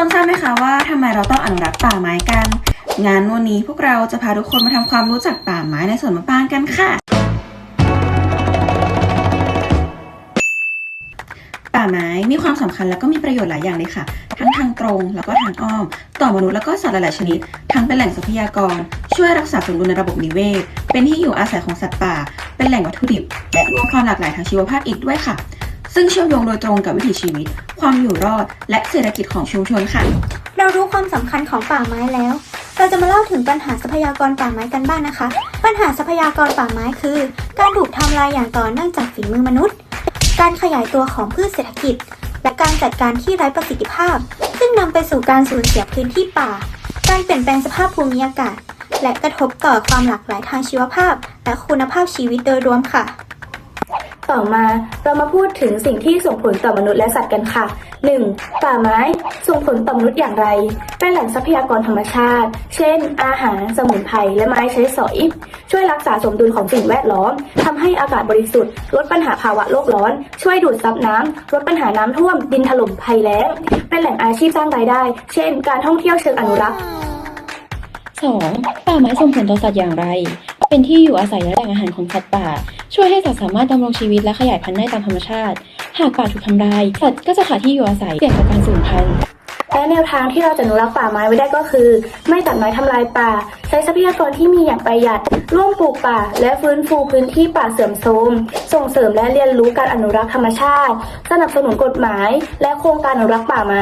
คนทราบไหมคะว่าทำไมเราต้องอนุรักษ์ป่าไม้กัน งานวันนี้พวกเราจะพาทุกคนมาทำความรู้จักป่าไม้ในสวนมะปรางกันค่ะ ป่าไม้มีความสำคัญและก็มีประโยชน์หลายอย่างเลยค่ะ ทั้งทางตรงแล้วก็ทางอ้อม ต่อมนุษย์แล้วก็สัตว์หลายชนิด ทั้งเป็นแหล่งทรัพยากร ช่วยรักษาสมดุลในระบบนิเวศ เป็นที่อยู่อาศัยของสัตว์ป่า เป็นแหล่งวัตถุดิบ และรวมความหลากหลายทางชีวภาพอีกด้วยค่ะ ซึ่งเชื่อมโยงโดยตรงกับวิถีชีวิต ความอยู่รอด และเศรษฐกิจของชุมชนค่ะ เรารู้ความสำคัญของป่าไม้แล้ว เราจะมาเล่าถึงปัญหาทรัพยากรป่าไม้กันบ้างนะคะ ปัญหาทรัพยากรป่าไม้คือ การถูกทำลายอย่างต่อเนื่องจากฝีมือมนุษย์ การขยายตัวของพืชเศรษฐกิจ และการจัดการที่ไร้ประสิทธิภาพ ซึ่งนำไปสู่การสูญเสียพื้นที่ป่า การเปลี่ยนแปลงสภาพภูมิอากาศ และกระทบต่อความหลากหลายทางชีวภาพ และคุณภาพชีวิตโดยรวมค่ะ ต่อมาเรามาพูดถึงสิ่งที่ส่งผลต่อมนุษย์และสัตว์กันค่ะ 1. ป่าไม้ส่งผลต่อมนุษย์อย่างไร เป็นแหล่งทรัพยากรธรรมชาติ เช่น อาหารสมุนไพรและไม้ใช้สอย ช่วยรักษาสมดุลของสิ่งแวดล้อมทำให้อากาศบริสุทธิ์ ลดปัญหาภาวะโลกร้อน ช่วยดูดซับน้ำลดปัญหาน้ำท่วม ดินถล่มภัยแล้ง เป็นแหล่งอาชีพสร้างรายได้ เช่น การท่องเที่ยวเชิงอนุรักษ์ 2. ป่าไม้ส่งผลต่อสัตว์อย่างไร เป็นที่อยู่อาศัยและแหล่งอาหารของสัตว์ป่า ช่วยให้สัตว์สามารถดำรงชีวิตและขยายพันธุ์ได้ตามธรรมชาติ หากป่าถูกทำลาย สัตว์ก็จะขาดที่อยู่อาศัยเสี่ยงต่อการสูญพันธุ์และแนวทางที่เราจะอนุรักษ์ป่าไม้ไว้ได้ก็คือ ไม่ตัดไม้ทำลายป่า ใช้ทรัพยากรที่มีอย่างประหยัด ร่วมปลูกป่า และฟื้นฟูพื้นที่ป่าเสื่อมโทรมส่งเสริมและเรียนรู้การอนุรักษ์ธรรมชาติ สนับสนุนกฎหมาย และโครงการอนุรักษ์ป่าไม้